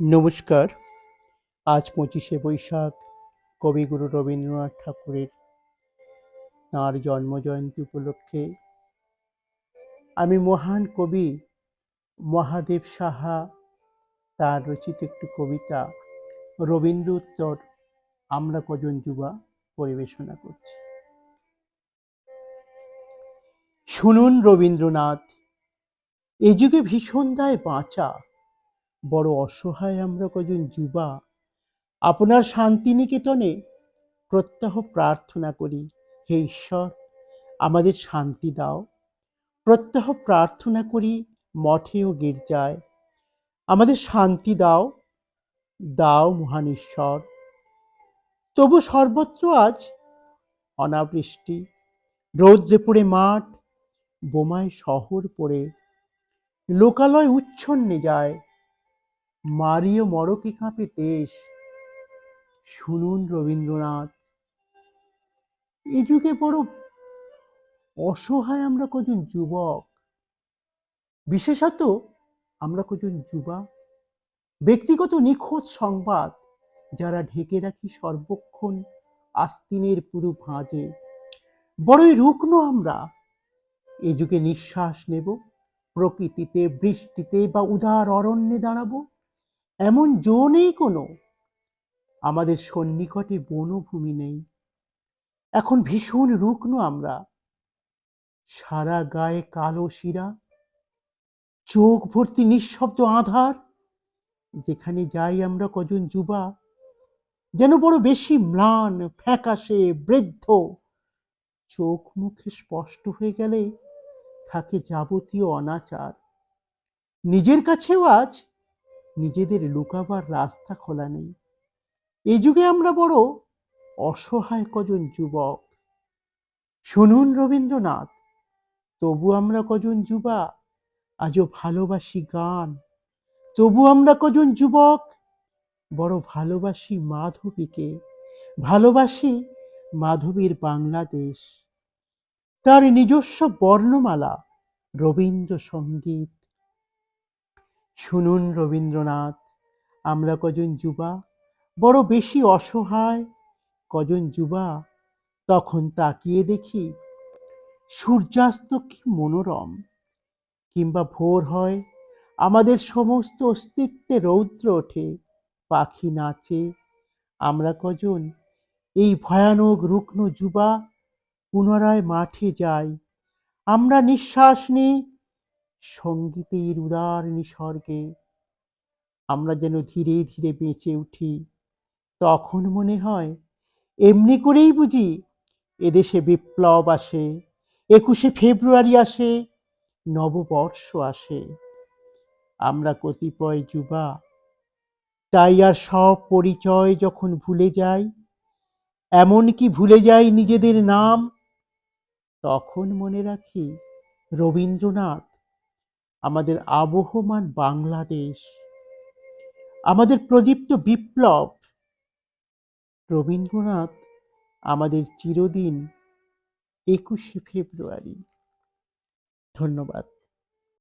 নমস্কার। আজ পঁচিশে বৈশাখ কবিগুরু রবীন্দ্রনাথ ঠাকুরের তাঁর জন্মজয়ন্তী উপলক্ষে আমি মহান কবি মহাদেব সাহা, তার রচিত একটি কবিতা রবীন্দ্র উত্তর আমরা কজন যুবা পরিবেশনা করছি। শুনুন রবীন্দ্রনাথ, এ যুগে ভীষণ দায় বাঁচা বড় অসহায় আমরা কজন যুবা, আপনার শান্তিনিকেতনে প্রত্যাহ প্রার্থনা করি, হে ঈশ্বর, আমাদের শান্তি দাও। প্রত্যাহ প্রার্থনা করি, মঠে ও গির্জায়, আমাদের শান্তি দাও দাও মহান ঈশ্বর। তবু সর্বত্র আজ অনাবৃষ্টি, রৌদ্রে পড়ে মাঠ, বোমায় শহর পড়ে, লোকালয় উচ্ছন্নে যায় মারিও মরকে কাঁপে দেশ শুনুন রবীন্দ্রনাথ, এ যুগে বড় অসহায় আমরা কজন যুবক? বিশেষত আমরা কজন যুবা। ব্যক্তিগত নিখোঁজ সংবাদ, যারা ঢেকে রাখি সর্বক্ষণ আস্তিনের পুরো ভাঁজে। বড়ই রুগ্ন আমরা, এ যুগে নিঃশ্বাস নেব, প্রকৃতিতে, বৃষ্টিতে বা উদার অরণ্যে দাঁড়াবো। এমন জো নেই কোনো। আমাদের সন্নিকটে বনভূমি নেই। এখন ভীষণ রুগ্ন আমরা। সারা গায়ে কালো শিরা। চোখ ভর্তি নিঃশব্দ আধার। যেখানে যাই আমরা কজন যুবা। যেন বড় বেশি ম্লান, ফ্যাকাশে, বৃদ্ধ। চোখ মুখে স্পষ্ট হয়ে গেলে থাকে যাবতীয় অনাচার। নিজের কাছেও আজ নিজেদের লুকাবার রাস্তা খোলা নেই। এ যুগে আমরা বড় অসহায় কজন যুবক। শুনুন রবীন্দ্রনাথ, তবু আমরা কজন যুবা আজও ভালোবাসি গান। তবু আমরা কজন যুবক বড় ভালোবাসি মাধবীকে। ভালোবাসি মাধবীর বাংলাদেশ। তার নিজস্ব বর্ণমালা রবীন্দ্রসঙ্গীত। শুনুন রবীন্দ্রনাথ, আমরা কজন যুবা বড় বেশি অসহায়, কজন যুবা তখন তাকিয়ে দেখি সূর্যাস্ত কি মনোরম, কিংবা ভোর হয় আমাদের সমস্ত অস্তিত্বে রৌদ্র ওঠে, পাখি নাচে, আমরা কজন এই ভয়ানক রুগ্ন যুবা পুনরায় মাঠে যাই, আমরা নিঃশ্বাস নিই সঙ্গীতের উদার নিসর্গে আমরা যেন ধীরে ধীরে বেঁচে উঠি। তখন মনে হয়, এমনি করেই বুঝি এদেশে বিপ্লব আসে, একুশে ফেব্রুয়ারি আসে, নববর্ষ আসে। আমরা কতিপয় যুবা, তাই আর সব পরিচয় যখন ভুলে যাই, এমনকি ভুলে যাই নিজেদের নাম, তখন মনে রাখি রবীন্দ্রনাথ আমাদের আবহমান বাংলাদেশ আমাদের প্রদীপ্ত বিপ্লব। রবীন্দ্রনাথ আমাদের চিরদিন একুশে ফেব্রুয়ারি। ধন্যবাদ।